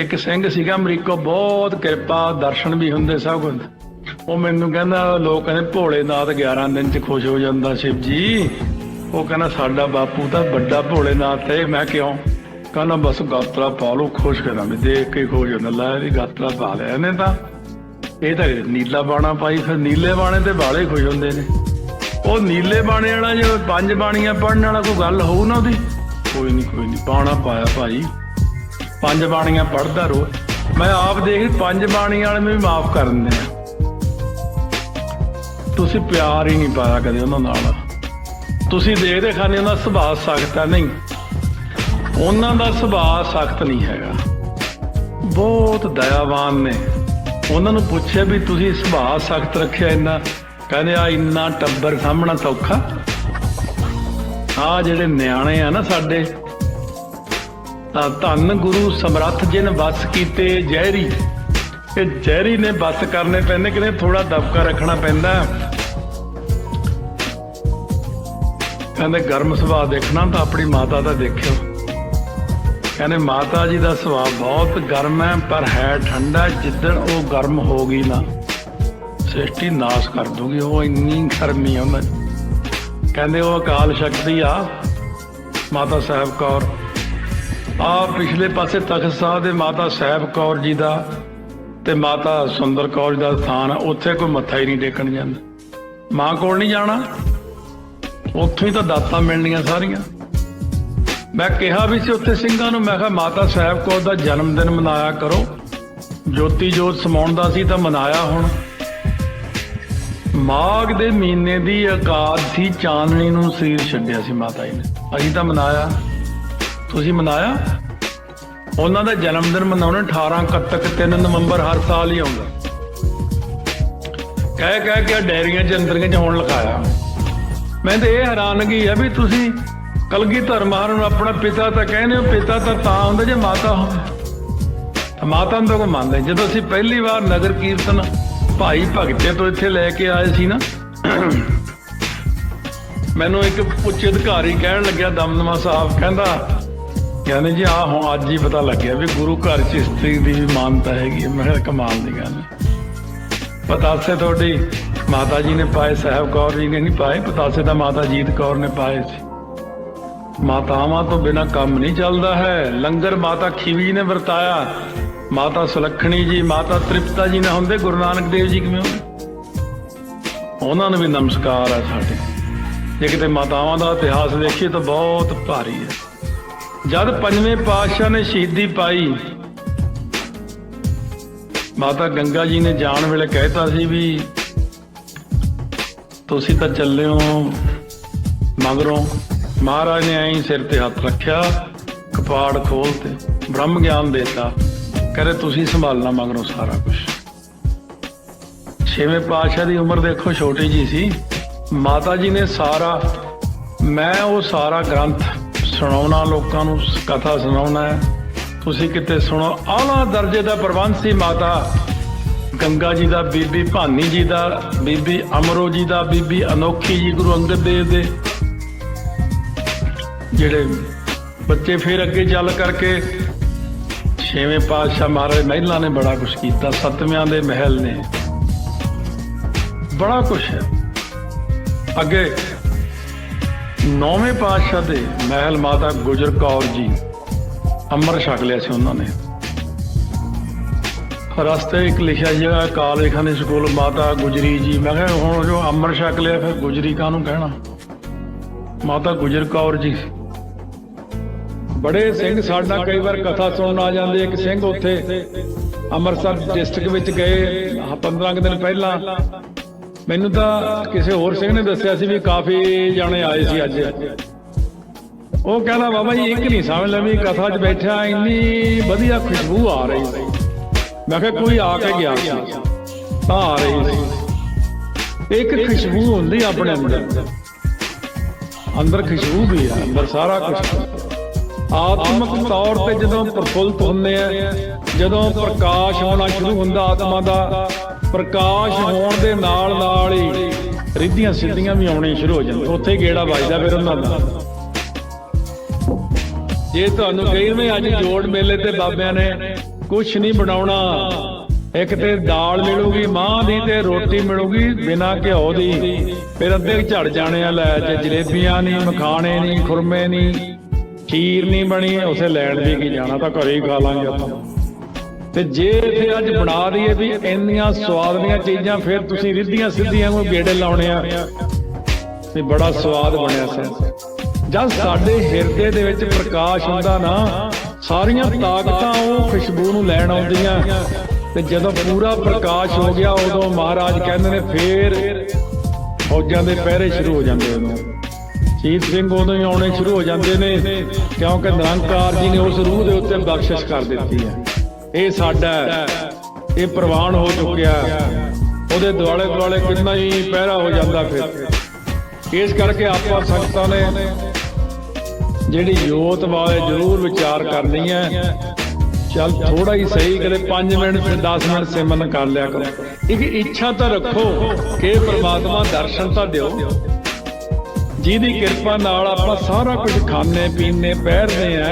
ਇੱਕ ਸਿੰਘ ਸੀਗਾ, ਅਮਰੀਕੋ ਬਹੁਤ ਕਿਰਪਾ, ਦਰਸ਼ਨ ਵੀ ਹੁੰਦੇ ਸਭ ਕੁਝ। ਉਹ ਮੈਨੂੰ ਕਹਿੰਦਾ, ਲੋਕ ਕਹਿੰਦੇ ਭੋਲੇਨਾਥ 11 ਦਿਨ ਚ ਖੁਸ਼ ਹੋ ਜਾਂਦਾ ਸ਼ਿਵ ਜੀ। ਉਹ ਕਹਿੰਦਾ, ਸਾਡਾ ਬਾਪੂ ਤਾਂ ਵੱਡਾ ਭੋਲੇਨਾਥ ਹੈ। ਮੈਂ ਕਿਉਂ? ਕਹਿੰਦਾ, ਬਸ ਗਾਤਰਾ ਪਾ ਲਓ, ਖੁਸ਼ ਕਰਾਂ ਵੀ ਦੇਖ ਕੇ ਖੁਸ਼ ਹੁੰਦਾ ਲੈ ਵੀ ਗਾਤਰਾ ਪਾ ਲਿਆ ਇਹਨੇ ਤਾਂ। ਇਹ ਤਾਂ ਨੀਲਾ ਬਾਣਾ ਪਾਈ ਫਿਰ ਨੀਲੇ ਬਾਣੇ ਤੇ ਬਾਲੇ ਖੁਸ਼ ਹੁੰਦੇ ਨੇ। ਉਹ ਨੀਲੇ ਬਾਣੇ ਵਾਲਾ ਜੇ ਪੰਜ ਬਾਣੀਆਂ ਪੜਨ ਵਾਲਾ ਕੋਈ ਗੱਲ ਹੋਊ ਨਾ ਉਹਦੀ? ਕੋਈ ਨਹੀਂ ਕੋਈ ਨਹੀਂ ਬਾਣਾ ਪਾਇਆ ਭਾਈ। ਪੰਜ ਬਾਣੀਆਂ ਪੜਦਾ ਰੋ ਮੈਂ ਆਪ ਦੇਖ ਪੰਜ ਬਾਣੀਆਂ ਵਾਲੇ ਨੂੰ ਵੀ ਮਾਫ ਕਰ ਦਿੰਦੇ ਆ। ਤੁਸੀਂ ਪਿਆਰ ਹੀ ਨਹੀਂ ਪਾਇਆ ਕਦੇ ਉਹਨਾਂ ਨਾਲ। ਤੁਸੀਂ ਦੇਖਦੇ ਖਾਨੇ ਉਹਨਾਂ ਦਾ ਸੁਭਾਅ ਸਖਤ ਹੈ ਨਹੀਂ। ਉਹਨਾਂ ਦਾ ਸੁਭਾਅ ਸਖਤ ਨਹੀਂ ਹੈਗਾ। ਬਹੁਤ ਦਇਆਵਾਨ ਨੇ। ਉਹਨਾਂ ਨੂੰ ਪੁੱਛਿਆ ਵੀ ਤੁਸੀਂ ਸੁਭਾਅ ਸਖਤ ਰੱਖਿਆ ਇੰਨਾ? ਕਹਿੰਦੇ ਆ, ਇੰਨਾ ਟੱਬਰ ਸਾਹਮਣਾ ਸੌਖਾ ਆ ਜਿਹੜੇ ਨਿਆਣੇ ਆ ਨਾ ਸਾਡੇ ਧੰਨ ਗੁਰੂ ਸਮਰੱਥ ਜਿਨ ਵਸ ਕੀਤੇ ਜ਼ਹਿਰੀ। ਇਹ ਜ਼ਹਿਰੀ ਨੇ ਬਸ ਕਰਨੇ ਪੈਂਦੇ, ਕਿਤੇ ਥੋੜਾ ਦਬਕਾ ਰੱਖਣਾ ਪੈਂਦਾ। ਕਹਿੰਦੇ, ਗਰਮ ਸੁਭਾਅ ਦੇਖਣਾ ਤਾਂ ਆਪਣੀ ਮਾਤਾ ਦਾ ਦੇਖਿਓ। ਕਹਿੰਦੇ, ਮਾਤਾ ਜੀ ਦਾ ਸੁਭਾਅ ਬਹੁਤ ਗਰਮ ਹੈ, ਪਰ ਹੈ ਠੰਡਾ ਜਿੱਦਣ ਉਹ ਗਰਮ ਹੋ ਗਈ ਨਾ, ਸ੍ਰਿਸ਼ਟੀ ਨਾਸ਼ ਕਰ ਦੂਗੀ, ਉਹ ਇੰਨੀ ਗਰਮੀ ਉਹਨਾਂ ਕਹਿੰਦੇ, ਉਹ ਅਕਾਲ ਸ਼ਕਤੀ ਆ, ਮਾਤਾ ਸਾਹਿਬ ਕੌਰ। ਆ ਪਿਛਲੇ ਪਾਸੇ ਤਖਤ ਸਾਹਿਬ ਦੇ ਮਾਤਾ ਸਾਹਿਬ ਕੌਰ ਜੀ ਦਾ ਤੇ ਮਾਤਾ ਸੁੰਦਰ ਕੌਰ ਜੀ ਦਾ ਸਥਾਨ, ਉੱਥੇ ਕੋਈ ਮੱਥਾ ਹੀ ਨਹੀਂ ਟੇਕਣ ਜਾਂਦਾ। ਮਾਂ ਕੋਲ ਨਹੀਂ ਜਾਣਾ। ਉੱਥੋਂ ਹੀ ਤਾਂ ਦਾਤਾਂ ਮਿਲਣੀਆਂ ਸਾਰੀਆਂ। ਮੈਂ ਕਿਹਾ ਵੀ ਸੀ ਉੱਥੇ ਸਿੰਘਾਂ ਨੂੰ, ਮੈਂ ਕਿਹਾ ਮਾਤਾ ਸਾਹਿਬ ਕੌਰ ਦਾ ਜਨਮ ਦਿਨ ਮਨਾਇਆ ਕਰੋ। ਜੋਤੀ ਜੋਤ ਸਮਾਉਣ ਦਾ ਸੀ ਤਾਂ ਮਨਾਇਆ ਹੁਣ। ਮਾਘ ਦੇ ਮਹੀਨੇ ਦੀ ਇਕਾਦਸ਼ੀ ਚਾਂਦਨੀ ਨੂੰ ਸਰੀਰ ਛੱਡਿਆ ਸੀ ਮਾਤਾ ਜੀ ਨੇ। ਅਸੀਂ ਤਾਂ ਮਨਾਇਆ। ਤੁਸੀਂ ਮਨਾਇਆ? ਉਹਨਾਂ ਦਾ ਜਨਮ ਦਿਨ ਮਨਾਉਣਾ 18 ਕੱਤਕ 3 ਨਵੰਬਰ ਹਰ ਸਾਲ ਹੀ ਆਉਂਦਾ। ਕਹਿ ਕਹਿ ਕੇ ਡੈਰੀਆਂ ਚ ਅੰਦਰੀਆਂ ਚ ਹੁਣ ਲਿਖਾਇਆ ਮੈਂ ਤੇ ਇਹ ਹੈਰਾਨਗੀ ਹੈ ਵੀ ਤੁਸੀਂ ਕਲਗੀਧਰ ਮਹਾਰਾਜ ਨੂੰ ਆਪਣਾ ਪਿਤਾ ਤਾਂ ਕਹਿੰਦੇ ਹੋ, ਪਿਤਾ ਤਾਂ ਤਾਂ ਹੁੰਦਾ ਜੇ ਮਾਤਾ ਹੋਵੇ ਮਾਤਾ ਨੂੰ ਤਾਂ ਕੋਈ ਮੰਨਦੇ ਜਦੋਂ ਅਸੀਂ ਪਹਿਲੀ ਵਾਰ ਨਗਰ ਕੀਰਤਨ ਭਾਈ ਭਗਤੇ ਤੋਂ ਇੱਥੇ ਲੈ ਕੇ ਆਏ ਸੀ ਨਾ, ਮੈਨੂੰ ਇੱਕ ਉੱਚ ਅਧਿਕਾਰੀ ਕਹਿਣ ਲੱਗਿਆ, ਦਮਦਮਾ ਸਾਹਿਬ ਕਹਿੰਦਾ ਕਹਿੰਦੇ ਜੀ ਆ ਹੁਣ ਅੱਜ ਹੀ ਪਤਾ ਲੱਗਿਆ ਵੀ ਗੁਰੂ ਘਰ ਚ ਇਸਤਰੀ ਦੀ ਵੀ ਮਾਨਤਾ ਹੈਗੀ ਹੈ। ਮੈਂ ਕਿਹਾ ਕਮਾਲ ਦੀ ਗੱਲ ਹੈ। ਪਤਾਸੇ ਤੁਹਾਡੀ ਮਾਤਾ ਜੀ ਨੇ ਪਾਏ, ਸਾਹਿਬ ਕੌਰ ਜੀ ਨੇ ਨਹੀਂ ਪਾਏ, ਪਤਾਸੇ ਤਾਂ ਮਾਤਾ ਜੀਤ ਕੌਰ ਨੇ ਪਾਏ ਸੀ। ਮਾਤਾਵਾਂ ਤੋਂ ਬਿਨਾ ਕੰਮ ਨਹੀਂ ਚੱਲਦਾ ਹੈ। ਲੰਗਰ ਮਾਤਾ ਖੀਵੀ ਜੀ ਨੇ ਵਰਤਾਇਆ। ਮਾਤਾ ਸੁਲੱਖਣੀ ਜੀ, ਮਾਤਾ ਤ੍ਰਿਪਤਾ ਜੀ ਨਾ ਹੁੰਦੇ, ਗੁਰੂ ਨਾਨਕ ਦੇਵ ਜੀ ਕਿਵੇਂ ਹੁੰਦੇ? ਉਹਨਾਂ ਨੂੰ ਵੀ ਨਮਸਕਾਰ ਆ ਸਾਡੇ। ਜੇ ਕਿਤੇ ਮਾਤਾਵਾਂ ਦਾ ਇਤਿਹਾਸ ਦੇਖੀਏ ਤਾਂ ਬਹੁਤ ਭਾਰੀ ਹੈ। ਜਦ ਪੰਜਵੇਂ ਪਾਤਸ਼ਾਹ ਨੇ ਸ਼ਹੀਦੀ ਪਾਈ, ਮਾਤਾ ਗੰਗਾ ਜੀ ਨੇ ਜਾਣ ਵੇਲੇ ਕਹਿਤਾ ਸੀ ਵੀ ਤੁਸੀਂ ਤਾਂ ਚੱਲਿਓ ਮਗਰੋਂ। ਮਹਾਰਾਜ ਨੇ ਐਂ ਸਿਰ ਤੇ ਹੱਥ ਰੱਖਿਆ, ਕਪਾੜ ਖੋਲ ਤੇ ਬ੍ਰਹਮ ਗਿਆਨ ਦੇਤਾ ਕਹਿੰਦੇ ਤੁਸੀਂ ਸੰਭਾਲਣਾ ਮਗਰੋਂ ਸਾਰਾ ਕੁਝ ਛੇਵੇਂ ਪਾਤਸ਼ਾਹ ਦੀ ਉਮਰ ਦੇਖੋ ਛੋਟੀ ਜੀ ਸੀ। ਮਾਤਾ ਜੀ ਨੇ ਸਾਰਾ, ਮੈਂ ਉਹ ਸਾਰਾ ਗ੍ਰੰਥ ਸੁਣਾਉਣਾ, ਲੋਕਾਂ ਨੂੰ ਕਥਾ ਸੁਣਾਉਣਾ ਹੈ। ਤੁਸੀਂ ਕਿਤੇ ਸੁਣੋ, ਆਲਾ ਦਰਜੇ ਦਾ ਪ੍ਰਬੰਧ ਸੀ ਮਾਤਾ। ਗੰਗਾ ਜੀ ਦਾ, ਬੀਬੀ ਭਾਨੀ ਜੀ ਦਾ, ਬੀਬੀ ਅਮਰੋ ਜੀ ਦਾ, ਬੀਬੀ ਅਨੋਖੀ ਜੀ ਗੁਰੂ ਅੰਗਦ ਦੇਵ ਦੇ। ਜਿਹੜੇ ਬੱਚੇ ਫਿਰ ਅੱਗੇ ਚੱਲ ਕਰਕੇ ਛੇਵੇਂ ਪਾਤਸ਼ਾਹ ਮਹਾਰਾਜ ਮਹਿਲਾ ਨੇ ਬੜਾ ਕੁਝ ਕੀਤਾ, ਸਤਵਿਆਂ ਦੇ ਮਹਿਲ ਨੇ। ਬੜਾ ਕੁਝ ਹੈ। ਅੱਗੇ ਨੌਵੇਂ ਪਾਤਸ਼ਾਹ ਦੇ ਮਹਿਲ ਮਾਤਾ ਗੁਜਰ ਕੌਰ ਜੀ ਅੰਮ੍ਰਿਤ ਛਕ ਲਿਆ ਸੀ ਉਹਨਾਂ ਨੇ। ਰਸਤੇ ਇੱਕ ਲਿਖਿਆ ਜਿਹੜਾ ਕਾਲੇ ਖਾਨੇ ਸਕੂਲ ਮਾਤਾ ਗੁਜਰੀ ਜੀ। ਮੈਂ ਕਿਹਾ, ਹੁਣ ਜੋ ਅੰਮ੍ਰਿਤ ਛਕ ਲਿਆ, ਫਿਰ ਗੁਜਰੀ ਕਾਹਨੂੰ ਕਹਿਣਾ? ਮਾਤਾ ਗੁਜਰ ਕੌਰ ਜੀ। ਬੜੇ ਸਿੰਘ ਸਾਡਾ ਕਈ ਵਾਰ ਕਥਾ ਸੁਣਨ ਆ ਜਾਂਦੇ, ਇੱਕ ਸਿੰਘ ਉੱਥੇ ਅੰਮ੍ਰਿਤਸਰ ਡਿਸਟ੍ਰਿਕਟ ਵਿੱਚ ਗਏ, ਆਹ 15 ਕੁ ਦਿਨ ਪਹਿਲਾਂ। ਮੈਨੂੰ ਤਾਂ ਕਿਸੇ ਹੋਰ ਸਿੰਘ ਨੇ ਦੱਸਿਆ ਸੀ ਵੀ ਕਾਫੀ ਜਾਣੇ ਆਏ ਸੀ ਅੱਜ। ਉਹ ਕਹਿੰਦਾ, ਬਾਬਾ ਜੀ, ਇੱਕ ਨਹੀਂ ਸਮਝ ਲਵੀ ਕਥਾ 'ਚ ਬੈਠਾ ਇੰਨੀ ਵਧੀਆ ਖੁਸ਼ਬੂ ਆ ਰਹੀ ਸੀ। ਮੈਂ ਕਿਹਾ, ਕੋਈ ਆ ਕੇ ਗਿਆ ਸੀ, ਤਾਂ ਆ ਰਹੀ ਸੀ। ਇੱਕ ਖੁਸ਼ਬੂ ਹੁੰਦੀ ਆਪਣੇ ਅੰਦਰ। ਅੰਦਰ ਖੁਸ਼ਬੂ ਵੀ ਆ, ਅੰਦਰ ਸਾਰਾ ਕੁਝ ਆਤਮਿਕ ਤੌਰ ਤੇ ਜਦੋਂ ਪ੍ਰਫੁੱਲਤ ਹੁੰਦੇ ਆ, ਜਦੋਂ ਪ੍ਰਕਾਸ਼ ਹੋਣਾ ਸ਼ੁਰੂ ਹੁੰਦਾ ਆਤਮਾ ਦਾ ਪ੍ਰਕਾਸ਼ ਹੋਣ ਦੇ ਨਾਲ ਨਾਲ ਹੀ ਰਿੱਧੀਆਂ ਸਿੱਧੀਆਂ ਵੀ ਆਉਣੀਆਂ ਸ਼ੁਰੂ ਹੋ ਜਾਂਦੀਆਂ। ਉੱਥੇ ਗੇੜਾ ਵੱਜਦਾ ਫਿਰ ਉਹਨਾਂ ਦਾ। ਜੇ ਤੁਹਾਨੂੰ ਕਹੀ ਮੈਂ ਅੱਜ ਜੋੜ ਮੇਲੇ ਤੇ ਬਾਬਿਆਂ ਨੇ ਕੁਛ ਨਹੀਂ ਬਣਾਉਣਾ, ਇੱਕ ਤੇ ਦਾਲ ਮਿਲੂਗੀ ਮਾਂ ਦੀ ਤੇ ਰੋਟੀ ਮਿਲੂਗੀ, ਬਿਨਾ ਘਿਓ ਦੀ, ਫਿਰ ਅੱਧੇ ਝੜ ਜਾਣੇ ਆ ਲੈ ਜੇ ਜਲੇਬੀਆਂ ਨਹੀਂ, ਮਖਾਣੇ ਨਹੀਂ, ਖੁਰਮੇ ਨਹੀਂ, ਖੀਰ ਨਹੀਂ ਬਣੀ, ਉਸੇ ਲੈਣ ਵੀ ਕੀ ਜਾਣਾ ਤਾਂ ਘਰੇ ਹੀ ਖਾ ਲਾਂਗੇ ਆਪਾਂ। ਤੇ ਜੇ ਫਿਰ ਅੱਜ ਬਣਾ ਦਈਏ ਵੀ ਇੰਨੀਆਂ ਸਵਾਦ ਦੀਆਂ ਚੀਜ਼ਾਂ, ਫਿਰ ਤੁਸੀਂ ਰਿੱਧੀਆਂ ਸਿੱਧੀਆਂ ਨੂੰ ਗੇੜੇ ਲਾਉਣੇ ਆ। ਤੇ ਬੜਾ ਸਵਾਦ ਬਣਿਆ ਸੀ। ਜਦ ਸਾਡੇ ਹਿਰਦੇ ਦੇ ਵਿੱਚ ਪ੍ਰਕਾਸ਼ ਹੁੰਦਾ ਨਾ, ਸਾਰੀਆਂ ਤਾਕਤਾਂ ਉਹ ਖੁਸ਼ਬੂ ਨੂੰ ਲੈਣ ਆਉਂਦੀਆਂ। ਤੇ ਜਦੋਂ ਪੂਰਾ ਪ੍ਰਕਾਸ਼ ਹੋ ਗਿਆ, ਉਦੋਂ ਮਹਾਰਾਜ ਕਹਿੰਦੇ ਨੇ, ਫੇਰ ਫੌਜਾਂ ਦੇ ਪਹਿਰੇ ਸ਼ੁਰੂ ਹੋ ਜਾਂਦੇ ਉਦੋਂ ਸ਼ਹੀਦ ਸਿੰਘ ਉਦੋਂ ਹੀ ਆਉਣੇ ਸ਼ੁਰੂ ਹੋ ਜਾਂਦੇ ਨੇ, ਕਿਉਂਕਿ ਨਿਰੰਕਾਰ ਜੀ ਨੇ ਉਸ ਰੂਹ ਦੇ ਉੱਤੇ ਬਖਸ਼ਿਸ਼ ਕਰ ਦਿੱਤੀ ਹੈ। ਇਹ ਸਾਡਾ ਇਹ ਪ੍ਰਵਾਨ ਹੋ ਚੁੱਕਿਆ। ਉਹਦੇ ਦੁਆਲੇ ਦੁਆਲੇ ਕਿੰਨਾ ਹੀ ਪਹਿਰਾ ਹੋ ਜਾਂਦਾ ਫਿਰ। ਇਸ ਕਰਕੇ ਆਪਾਂ ਸੰਗਤਾਂ ਨੇ ਜਿਹੜੀ ਜੋਤ ਵਾਲੇ ਜ਼ਰੂਰ ਵਿਚਾਰ ਕਰਨੀ ਹੈ। ਚੱਲ ਥੋੜਾ ਹੀ ਸਹੀ ਕਦੇ 5 ਮਿੰਟ ਤੇ 10 ਮਿੰਟ ਸਿਮਰਨ ਕਰ ਲਿਆ ਕਰੋ। ਇੱਕ ਇੱਛਾ ਤਾਂ ਰੱਖੋ ਕਿ ਪ੍ਰਮਾਤਮਾ ਦਰਸ਼ਨ ਤਾਂ ਦਿਓ। ਜਿਹਦੀ ਕਿਰਪਾ ਨਾਲ ਆਪਾਂ ਸਾਰਾ ਕੁਝ ਖਾਣੇ ਪੀਣੇ ਪਹਿਰਦੇ ਆ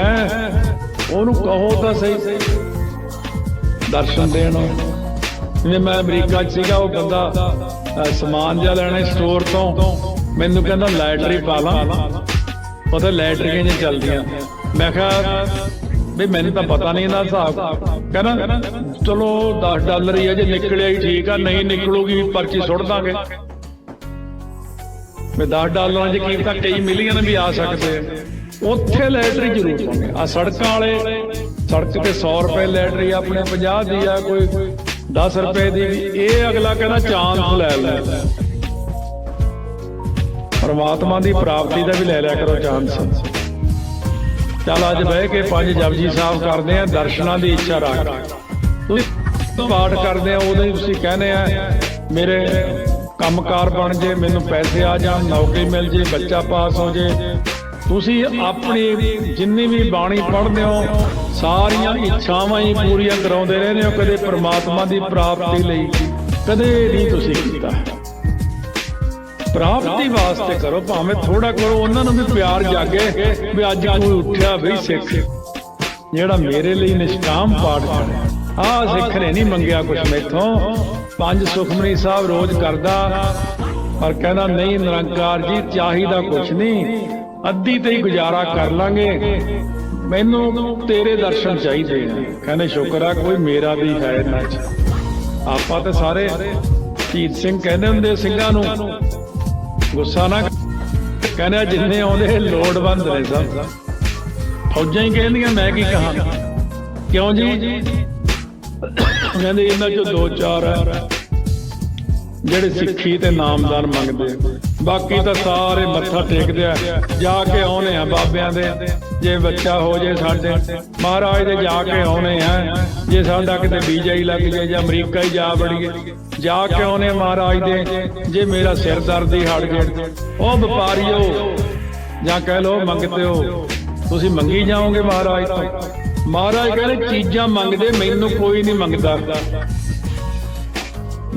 ਉਹਨੂੰ ਕਹੋ ਤਾਂ ਸਹੀ। ਦਰਸ਼ਨ ਦੇਣ। ਜਿਵੇਂ ਮੈਂ ਅਮਰੀਕਾ 'ਚ ਸੀਗਾ, ਉਹ ਬੰਦਾ ਸਮਾਨ ਜਿਹਾ ਲੈਣਾ ਸਟੋਰ ਤੋਂ। ਮੈਨੂੰ ਕਹਿੰਦਾ ਲੈਟਰੀ ਪਾ ਲਾਂ। ਉਹਦੇ ਲੈਟਰੀਆਂ ਜਿਹੀਆਂ ਚੱਲਦੀਆਂ। ਮੈਂ ਕਿਹਾ ਵੀ ਮੈਨੂੰ ਤਾਂ ਪਤਾ ਨਹੀਂ ਇਹਦਾ ਹਿਸਾਬ। ਕਹਿੰਦਾ, ਚਲੋ 10 ਡਾਲਰ ਹੀ ਹੈ ਜੇ ਨਿਕਲਿਆ ਹੀ ਠੀਕ ਆ, ਨਹੀਂ ਨਿਕਲੂਗੀ ਪਰਚੀ ਸੁੱਟ ਦਾਂਗੇ। ਵੀ 10 ਡਾਲਰਾਂ ਚ ਕੀਮਤਾਂ ਕਈ ਮਿਲੀਅਨ ਵੀ ਆ ਸਕਦੇ ਉੱਥੇ ਲੈਟਰੀ ਜ਼ਰੂਰ ਪਾਉਂਦੇ ਆ। ਸੜਕਾਂ ਵਾਲੇ ਸੜਕ ਤੇ 100 ਰੁਪਏ ਲੈਟਰੀ ਆਪਣੇ 50 ਦੀ ਆ, ਕੋਈ 10 ਰੁਪਏ ਦੀ ਇਹ ਅਗਲਾ ਕਹਿੰਦਾ ਚਾਂਸ ਲੈ ਲੈ। ਪਰਮਾਤਮਾ ਦੀ ਪ੍ਰਾਪਤੀ ਦਾ ਵੀ ਲੈ ਲਿਆ ਕਰੋ ਚਾਂਸ ਚੱਲ ਅੱਜ ਬਹਿ ਕੇ ਪੰਜ ਜਪਜੀ ਸਾਹਿਬ ਕਰਦੇ ਆ, ਦਰਸ਼ਨਾਂ ਦੀ ਇੱਛਾ ਰੱਖ। ਤੁਸੀਂ ਪਾਠ ਕਰਦੇ ਆ, ਉਦੋਂ ਹੀ ਤੁਸੀਂ ਕਹਿੰਦੇ ਆ, ਮੇਰੇ ਕੰਮਕਾਰ ਬਣ ਜੇ, ਮੈਨੂੰ ਪੈਸੇ ਆ ਜਾਣ, ਨੌਕਰੀ ਮਿਲ ਜੇ, ਬੱਚਾ ਪਾਸ ਹੋ ਜੇ ਤੁਸੀਂ ਆਪਣੀ ਜਿੰਨੀ ਵੀ ਬਾਣੀ ਪੜ੍ਹਦੇ ਹੋ, ਸਾਰੀਆਂ ਇੱਛਾਵਾਂ ਹੀ ਪੂਰੀਆਂ ਕਰਾਉਂਦੇ ਰਹਿੰਦੇ ਹੋ, ਕਦੇ ਪ੍ਰਮਾਤਮਾ ਦੀ ਪ੍ਰਾਪਤੀ ਲਈ, ਕਦੇ ਨਹੀਂ ਤੁਸੀਂ ਕੀਤਾ। ਪ੍ਰਾਪਤੀ ਵਾਸਤੇ ਕਰੋ, ਭਾਵੇਂ ਥੋੜਾ ਕਰੋ, ਉਹਨਾਂ ਨੂੰ ਵੀ ਪਿਆਰ ਜਾਗੇ ਵੀ ਅੱਜ ਕੋਈ ਉੱਠਿਆ ਵੀ ਸਿੱਖ, ਜਿਹੜਾ ਮੇਰੇ ਲਈ ਨਿਸ਼ਕਾਮ ਪਾਠ ਕਰੇ। ਆਹ ਸਿੱਖ ਨੇ ਨਹੀਂ ਮੰਗਿਆ ਕੁਛ ਮੈਥੋਂ। ਪੰਜ ਸੁਖਮਨੀ ਸਾਹਿਬ ਰੋਜ਼ ਕਰਦਾ, ਪਰ ਕਹਿੰਦਾ, ਨਹੀਂ ਨਿਰੰਕਾਰ ਜੀ, ਚਾਹੀਦਾ ਕੁਛ ਨਹੀਂ। ਅੱਧੀ ਤੇ ਹੀ ਗੁਜ਼ਾਰਾ ਕਰ ਲਾਂਗੇ। ਮੈਨੂੰ ਤੇਰੇ ਦਰਸ਼ਨ ਚਾਹੀਦੇ ਆ। ਕਹਿੰਦੇ, ਸ਼ੁਕਰ ਆ, ਕੋਈ ਮੇਰਾ ਵੀ ਹੈ ਇਹਨਾਂ ਆਪਾਂ ਤੇ ਸਾਰੇ ਸ਼ਹੀਦ ਸਿੰਘ ਕਹਿੰਦੇ ਹੁੰਦੇ ਸਿੰਘਾਂ ਨੂੰ। ਗੁੱਸਾ ਨਾ ਕਹਿੰਦੇ ਜਿੰਨੇ ਆਉਂਦੇ, ਲੋੜਵੰਦ ਨੇ ਸਭ। ਫੌਜਾਂ ਹੀ ਕਹਿੰਦੀਆਂ, ਮੈਂ ਕੀ ਕਹਾਂ? ਕਿਉਂ ਜੀ? ਕਹਿੰਦੇ, ਇਹਨਾਂ ਚੋਂ ਦੋ ਚਾਰ ਜਿਹੜੇ ਸਿੱਖੀ ਤੇ ਨਾਮਦਾਨ ਮੰਗਦੇ ਬਾਕੀ ਤਾਂ ਸਾਰੇ ਮੱਥਾ ਟੇਕਦੇ ਆ। ਜਾ ਕੇ ਆਉਨੇ ਆ ਬਾਬਿਆਂ ਦੇ। ਜੇ ਬੱਚਾ ਹੋ ਜੇ ਸਾਡੇ। ਮਹਾਰਾਜ ਦੇ ਜਾ ਕੇ ਆਉਨੇ ਆ। ਜੇ ਸਾਡਾ ਕਿਤੇ ਵੀਜ਼ਾ ਹੀ ਲੱਗ ਜਾਏ ਜਾਂ ਅਮਰੀਕਾ ਹੀ ਜਾ ਵੜੀਏ। ਜਾ ਕੇ ਆਉਨੇ ਆ ਮਹਾਰਾਜ ਦੇ। ਜੇ ਮੇਰਾ ਸਿਰ ਦਰਦ ਹੀ ਹਟ ਜੇ। ਉਹ ਵਪਾਰੀਓ, ਜਾਂ ਕਹਿ ਲੋ ਮੰਗਤੇ ਹੋ ਤੁਸੀਂ ਮੰਗੀ ਜਾਓਗੇ ਮਹਾਰਾਜ ਤੋਂ। ਮਹਾਰਾਜ ਕਹਿੰਦੇ ਚੀਜ਼ਾਂ ਮੰਗਦੇ, ਮੈਨੂੰ ਕੋਈ ਨਹੀਂ ਮੰਗਦਾ।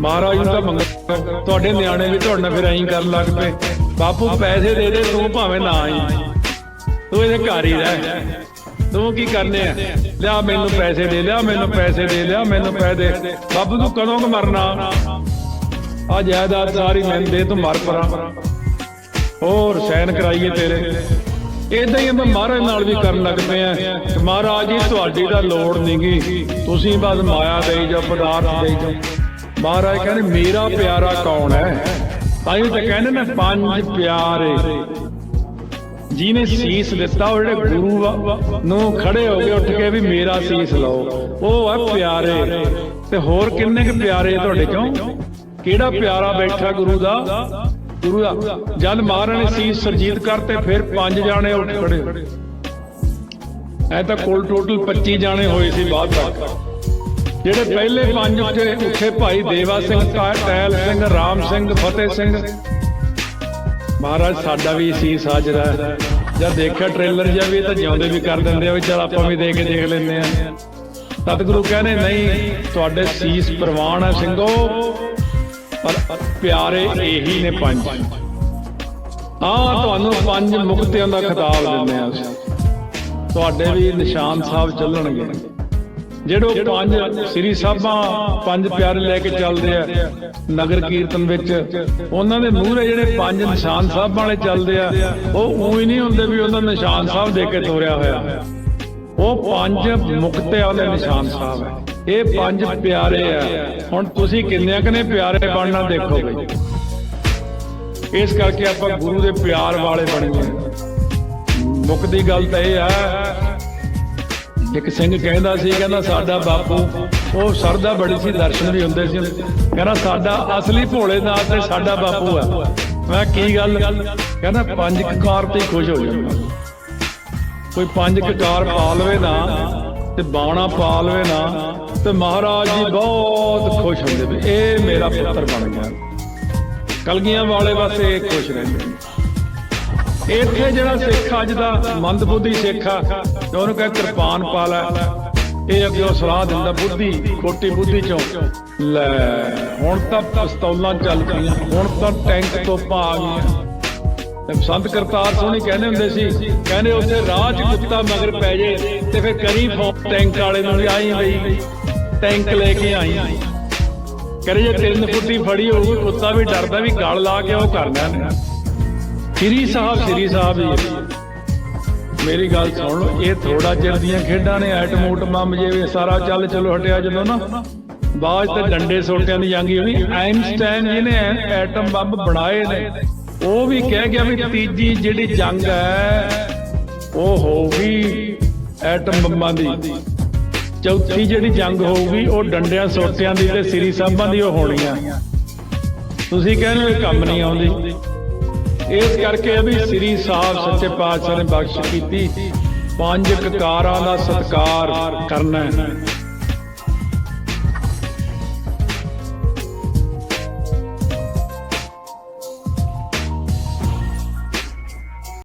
ਮਹਾਰਾਜ ਨੂੰ ਤਾਂ ਮੰਗ ਤੁਹਾਡੇ ਨਿਆਣੇ ਵੀ ਤੁਹਾਡੇ ਨਾਲ ਫਿਰ ਐਂ ਕਰਨ ਲੱਗ ਪਏ। ਬਾਪੂ ਪੈਸੇ ਦੇ ਦੇ, ਤੂੰ ਭਾਵੇਂ ਨਾ ਆਈ। ਤੂੰ ਇਹਦੇ ਘਰ ਹੀ ਰਹਿ। ਤੂੰ ਕੀ ਕਰਨੇ ਆ? ਲਿਆ ਮੈਨੂੰ ਪੈਸੇ ਦੇ, ਲਿਆ ਮੈਨੂੰ ਪੈਸੇ ਦੇ, ਲਿਆ ਮੈਨੂੰ ਪੈਸੇ ਦੇ। ਬਾਪੂ, ਤੂੰ ਕਦੋਂ ਕੁ ਮਰਨਾ? ਆ ਜਾਇਦਾਦ ਸਾਰੀ ਮੈਨੂੰ ਦੇ, ਤੂੰ ਮਰ ਪਰਾਂ। ਹੋਰ ਸੈਨ ਕਰਾਈਏ ਤੇਰੇ। ਇਦਾਂ ਹੀ ਆਪਾਂ ਮਹਾਰਾਜ ਨਾਲ ਵੀ ਕਰਨ ਲੱਗ ਪਏ ਆ। ਮਹਾਰਾਜ ਜੀ, ਤੁਹਾਡੀ ਤਾਂ ਲੋੜ ਨਹੀਂਗੀ ਤੁਸੀਂ ਬਸ ਮਾਇਆ ਦੇਈ ਜਾਓ, ਪਦਾਰਥ ਦੇਈ ਜਾਓ। ਮਹਾਰਾਜ ਕਹਿੰਦੇ, ਮੇਰਾ ਪਿਆਰਾ ਕੌਣ ਹੈ? ਤਾਂ ਹੀ ਤਾਂ ਕਹਿੰਦੇ ਨੇ ਪੰਜ ਪਿਆਰੇ। ਜਿਹਨੇ ਸੀਸ ਦਿੱਤਾ, ਉਹ ਜਿਹੜੇ ਗੁਰੂ ਨੂੰ ਖੜੇ ਹੋ ਕੇ ਉੱਠ ਕੇ ਵੀ ਮੇਰਾ ਸੀਸ ਲਓ। ਉਹ ਆ ਪਿਆਰੇ। ਤੇ ਹੋਰ ਕਿੰਨੇ ਕੁ ਪਿਆਰੇ ਤੁਹਾਡੇ ਚੋਂ? ਕਿਹੜਾ ਪਿਆਰਾ ਬੈਠਾ ਗੁਰੂ ਦਾ? ਗੁਰੂ ਦਾ। ਜਦ ਮਹਾਰਾਜ ਨੇ ਸੀਸ ਸਰਜੀਤ ਕਰਤੇ, ਫਿਰ ਪੰਜ ਜਾਣੇ ਉੱਠ ਖੜੇ। ਐ ਤਾਂ ਕੋਲ ਟੋਟਲ 25 ਜਾਣੇ ਹੋਏ ਸੀ ਬਾਅਦ ਤੱਕ। ਜਿਹੜੇ ਪਹਿਲੇ ਪੰਜ ਉੱਠੇ ਉੱਥੇ ਭਾਈ ਦੇਵਾ ਸਿੰਘ ਟੈਲ ਸਿੰਘ, ਰਾਮ ਸਿੰਘ, ਫਤਿਹ ਸਿੰਘ। ਮਹਾਰਾਜ, ਸਾਡਾ ਵੀ ਸੀਸ ਹਾਜ਼ਰ ਹੈ। ਜਦ ਦੇਖਿਆ ਟ੍ਰੇਲਰ ਜਿਹਾ ਵੀ ਤਾਂ ਜਿਉਂਦੇ ਵੀ ਕਰ ਦਿੰਦੇ ਆ ਵੀ ਚਲ ਆਪਾਂ ਵੀ ਦੇ ਕੇ ਦੇਖ ਲੈਂਦੇ ਆ। ਸਤਿਗੁਰੂ ਕਹਿੰਦੇ, ਨਹੀਂ, ਤੁਹਾਡੇ ਸੀਸ ਪ੍ਰਵਾਨ ਹੈ ਸਿੰਘੋ, ਪਰ ਪਿਆਰੇ ਇਹੀ ਨੇ ਪੰਜ। ਆ ਤੁਹਾਨੂੰ ਪੰਜ ਮੁਕਤਿਆਂ ਦਾ ਖਿਤਾਬ ਦਿੰਦੇ ਆ ਤੁਹਾਡੇ ਵੀ ਨਿਸ਼ਾਨ ਸਾਹਿਬ ਚੱਲਣਗੇ। ਜਿਹੜੋ ਪੰਜ ਸ੍ਰੀ ਸਾਹਿਬਾਂ ਪੰਜ ਪਿਆਰੇ ਲੈ ਕੇ ਚੱਲਦੇ ਆ ਨਗਰ ਕੀਰਤਨ ਵਿੱਚ, ਉਹਨਾਂ ਦੇ ਮੂਹਰੇ ਜਿਹੜੇ ਪੰਜ ਨਿਸ਼ਾਨ ਸਾਹਿਬ ਵਾਲੇ ਚੱਲਦੇ ਆ, ਉਹ ਉਹੀ ਨਹੀਂ ਹੁੰਦੇ ਵੀ ਉਹਨਾਂ ਨਿਸ਼ਾਨ ਸਾਹਿਬ ਦੇ ਕੇ ਤੋਰਿਆ ਹੋਇਆ। ਉਹ ਪੰਜ ਮੁਕਤੇ ਵਾਲੇ ਨਿਸ਼ਾਨ ਸਾਹਿਬ ਹੈ ਇਹ ਪੰਜ ਪਿਆਰੇ ਆ। ਹੁਣ ਤੁਸੀਂ ਕਿੰਨਿਆਂ ਕਨੇ ਪਿਆਰੇ ਬਣਨਾ ਦੇਖੋਗੇ? ਇਸ ਕਰਕੇ ਆਪਾਂ ਗੁਰੂ ਦੇ ਪਿਆਰ ਵਾਲੇ ਬਣੀਏ। ਮੁੱਖ ਦੀ ਗੱਲ ਤਾਂ ਇਹ ਆ ਇੱਕ ਸਿੰਘ ਕਹਿੰਦਾ ਸੀ, ਕਹਿੰਦਾ ਸਾਡਾ ਬਾਪੂ, ਉਹ ਸਰਦਾ ਬੜੀ ਸੀ, ਦਰਸ਼ਨ ਵੀ ਹੁੰਦੇ ਸੀ। ਕਹਿੰਦਾ ਸਾਡਾ ਅਸਲੀ ਭੋਲੇਨਾਥ ਤੇ ਸਾਡਾ ਬਾਪੂ ਹੈ ਮੈਂ ਕੀ ਗੱਲ? ਕਹਿੰਦਾ ਪੰਜ ਕਕਾਰ ਤੇ ਖੁਸ਼ ਹੋ ਜਾਂਦਾ ਕੋਈ ਪੰਜ ਕਕਾਰ ਪਾ ਲਵੇ ਨਾ, ਤੇ ਬਾਣਾ ਪਾ ਲਵੇ ਨਾ, ਤੇ ਮਹਾਰਾਜ ਜੀ ਬਹੁਤ ਖੁਸ਼ ਹੁੰਦੇ ਵੀ ਇਹ ਮੇਰਾ ਪੁੱਤਰ ਬਣ ਗਿਆ। ਕਲਗੀਆਂ ਵਾਲੇ ਵਾਸਤੇ ਇਹ ਖੁਸ਼ ਰਹਿੰਦੇ। ਇੱਥੇ ਜਿਹੜਾ ਸਿੱਖ ਅੱਜ ਦਾ ਮੰਦਬੁੱਧੀ ਸਿੱਖ ਆ ਉਹਨੂੰ ਕਹੇ ਕਿਰਪਾਨ ਪਾ ਲੈ ਇਹ ਅੱਗੇ ਉਹ ਸਲਾਹ ਦਿੰਦਾ, ਬੁੱਧੀ, ਖੋਟੀ ਬੁੱਧੀ ਚੋਂ ਲੈ। ਹੁਣ ਤਾਂ ਪਿਸਤੌਲਾਂ ਚੱਲ ਪਈਆਂ, ਹੁਣ ਤਾਂ ਟੈਂਕ ਤੋਂ ਆ ਗਈਆਂ। ਤੇ ਸੰਤ ਕਰਤਾਰ ਸੋਹਣੀ ਕਹਿੰਦੇ ਹੁੰਦੇ ਸੀ, ਕਹਿੰਦੇ ਉੱਥੇ ਰਾਹ 'ਚ ਕੁੱਤਾ ਮਗਰ ਪੈ ਜੇ, ਤੇ ਫਿਰ ਕਰੀ ਫੋਨ ਟੈਂਕ ਵਾਲੇ ਨੂੰ ਆਈ ਬਈ, ਟੈਂਕ ਲੈ ਕੇ ਆਈ। ਕਰੇ ਜੇ ਤਿੰਨ ਫੁੱਟੀ ਫੜੀ ਹੋਊਗੀ, ਕੁੱਤਾ ਵੀ ਡਰਦਾ ਵੀ ਗਲ ਲਾ ਕੇ ਉਹ ਕਰਨਾ ਨੇ ਸ੍ਰੀ ਸਾਹਿਬ ਸ੍ਰੀ ਸਾਹਿਬ ਜੀ। ਮੇਰੀ ਗੱਲ ਸੁਣ ਲਓ, ਇਹ ਥੋੜਾ ਚਿਰ ਦੀਆਂ ਖੇਡਾਂ ਨੇ ਐਟਮ ਊਟਮ ਬੰਬ ਸਾਰਾ ਚੱਲ ਚਲੋ, ਹਟਿਆ ਜਦੋਂ ਨਾ। ਬਾਅਦ ਤੇ ਡੰਡੇ ਸੋਟਿਆਂ ਦੀ ਜੰਗ ਹੀ ਹੋਣੀ ਆਇਨਸਟਾਈਨ ਜਿਹਨੇ ਐਟਮ ਬੰਬ ਬਣਾਏ ਨੇ। ਉਹ ਵੀ ਕਹਿ ਗਿਆ ਵੀ ਤੀਜੀ ਜਿਹੜੀ ਜੰਗ ਹੈ, ਉਹ ਹੋਊਗੀ ਐਟਮ ਬੰਬਾਂ ਦੀ। ਚੌਥੀ ਜਿਹੜੀ ਜੰਗ ਹੋਊਗੀ, ਉਹ ਡੰਡਿਆਂ ਸੋਟਿਆਂ ਦੀ ਤੇ ਸ੍ਰੀ ਸਾਹਿਬਾਂ ਦੀ ਉਹ ਹੋਣੀ ਆ ਤੁਸੀਂ ਕਹਿੰਦੇ ਹੋ ਇਹ ਕੰਮ ਨਹੀਂ ਆਉਂਦੀ। ਇਸ ਕਰਕੇ ਵੀ ਸ੍ਰੀ ਸਾਹਿਬ ਸੱਚੇ ਪਾਤਸ਼ਾਹ ਨੇ ਬਖਸ਼ ਕੀਤੀ। ਪੰਜ ਕਕਾਰਾਂ ਦਾ ਸਤਕਾਰ ਕਰਨਾ